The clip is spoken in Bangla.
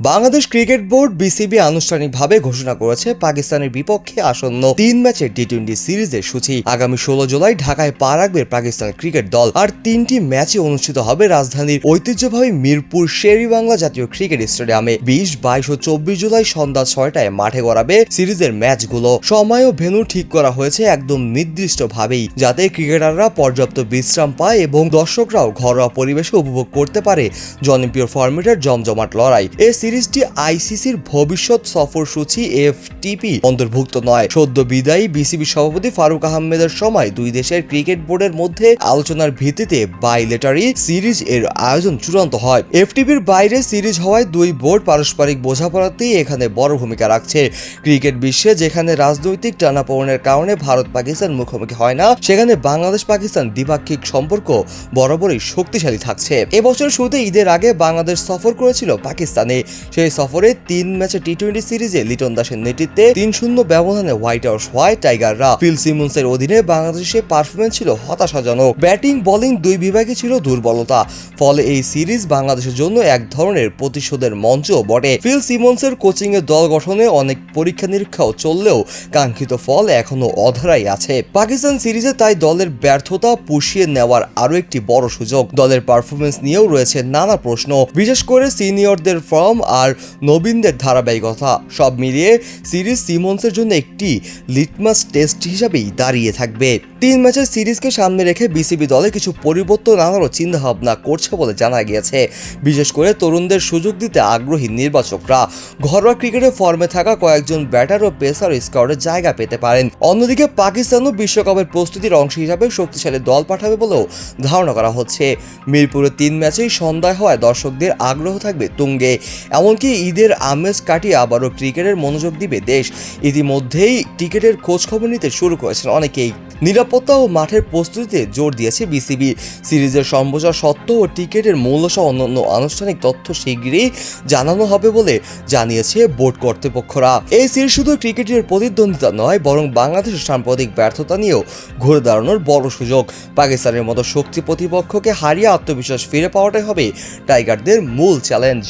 বাংলাদেশ ক্রিকেট বোর্ড বিসিবি আনুষ্ঠানিকভাবে ঘোষণা করেছে পাকিস্তানের বিপক্ষে আসন্ন তিন ম্যাচের টি টোয়েন্টি সিরিজের সূচি। আগামী ষোলো জুলাই ঢাকায় পা রাখবে পাকিস্তান ক্রিকেট দল। আর তিনটি ম্যাচে অনুষ্ঠিত হবে রাজধানীর ঐতিহ্যবাহী মিরপুর শেরি বাংলা জাতীয় ক্রিকেট স্টেডিয়ামে। বিশ, বাইশ ও চব্বিশ জুলাই সন্ধ্যা ছয়টায় মাঠে গড়াবে সিরিজের ম্যাচগুলো। সময় ও ভেন্যু ঠিক করা হয়েছে একদম নির্দিষ্টভাবেই, যাতে ক্রিকেটাররা পর্যাপ্ত বিশ্রাম পায় এবং দর্শকরাও ঘরোয়া পরিবেশে উপভোগ করতে পারে। জনপ্রিয় ফরম্যাটের জমজমাট লড়াই। এই সিরিজটি আইসিসির ভবিষ্যৎ সফর সূচি এফটিপি অন্তর্ভুক্ত নয়। সদ্য বিদায়ী বিসিবি সভাপতি ফারুক আহমেদের সময় দুই দেশের ক্রিকেট বোর্ডের মধ্যে আলোচনার ভিত্তিতে বাইলেটারি সিরিজ এর আয়োজন চূড়ান্ত হয়। এফটিপির বাইরে সিরিজ হওয়ায় দুই বোর্ড পারস্পরিক বোঝাপড়াতেই এখানে বড় ভূমিকা রাখছে। ক্রিকেট বিশ্বে যেখানে রাজনৈতিক টানাপোড়নের কারণে ভারত পাকিস্তান মুখোমুখি হয় না, সেখানে বাংলাদেশ পাকিস্তান দ্বিপাক্ষিক সম্পর্ক বরাবরই শক্তিশালী থাকছে। এবছর শুরুতে ঈদের আগে বাংলাদেশ সফর করেছিল পাকিস্তানে। সেই সফরে তিন ম্যাচে টি টোয়েন্টি সিরিজে লিটন দাসের নেতৃত্বে তিন শূন্য ব্যবধানে হোয়াইট হাউস হয় টাইগাররা। ফিল সিমন্সের অধীনে বাংলাদেশের পারফরমেন্স ছিল হতাশাজনক। ব্যাটিং, বোলিং দুই বিভাগে ছিল দুর্বলতা। ফলে এই সিরিজ বাংলাদেশের জন্য এক ধরনের প্রতিশোধের মঞ্চ বটে। ফিল সিমন্সের কোচিং এর দল গঠনে অনেক পরীক্ষা নিরীক্ষাও চললেও কাঙ্ক্ষিত ফল এখনও অধরাই আছে। পাকিস্তান সিরিজে তাই দলের ব্যর্থতা পুষিয়ে নেওয়ার আরও একটি বড় সুযোগ। দলের পারফরমেন্স নিয়েও রয়েছে নানা প্রশ্ন। বিশেষ করে সিনিয়রদের ফর্ম আর নবীনদের ধারাবাহিকতা। সব মিলিয়ে সিরিজ সিমন্সের জন্য একটি লিটমাস টেস্ট হিসাবেই দাঁড়িয়ে থাকবে। তিন ম্যাচের সিরিজকে সামনে রেখে বিসিবি দলে কিছু পরিবর্তন আনারও চিন্তাভাবনা করছে বলে জানা গিয়েছে। বিশেষ করে তরুণদের সুযোগ দিতে আগ্রহী নির্বাচকরা ঘরোয়া ক্রিকেটে ফর্মে থাকা কয়েকজন ব্যাটার ও পেসার স্কোয়াডে জায়গা পেতে পারেন। অন্যদিকে পাকিস্তানও বিশ্বকাপের প্রস্তুতির অংশ হিসাবে শক্তিশালী দল পাঠাবে বলেও ধারণা করা হচ্ছে। মিরপুরে তিন ম্যাচেই সন্ধ্যায় হওয়ায় দর্শকদের আগ্রহ থাকবে তুঙ্গে। এমনকি ঈদের আমেজ কাটিয়ে আবারও ক্রিকেটের মনোযোগ দিবে দেশ। ইতিমধ্যেই টিকেটের খোঁজ খবর নিতে শুরু করেছেন অনেকেই। নিরাপত্তা ও মাঠের প্রস্তুতিতে জোর দিয়েছে বিসিবি। সিরিজের সম্প্রচার সত্ত্বেও ও টিকেটের মূল্য সহ অন্যান্য আনুষ্ঠানিক তথ্য শীঘ্রই জানানো হবে বলে জানিয়েছে বোর্ড কর্তৃপক্ষরা। এই সিরিজ শুধু ক্রিকেটের প্রতিদ্বন্দ্বিতা নয়, বরং বাংলাদেশের সাম্প্রতিক ব্যর্থতা নিয়েও ঘুরে দাঁড়ানোর বড় সুযোগ। পাকিস্তানের মতো শক্তি প্রতিপক্ষকে হারিয়ে আত্মবিশ্বাস ফিরে পাওয়াটাই হবে টাইগারদের মূল চ্যালেঞ্জ।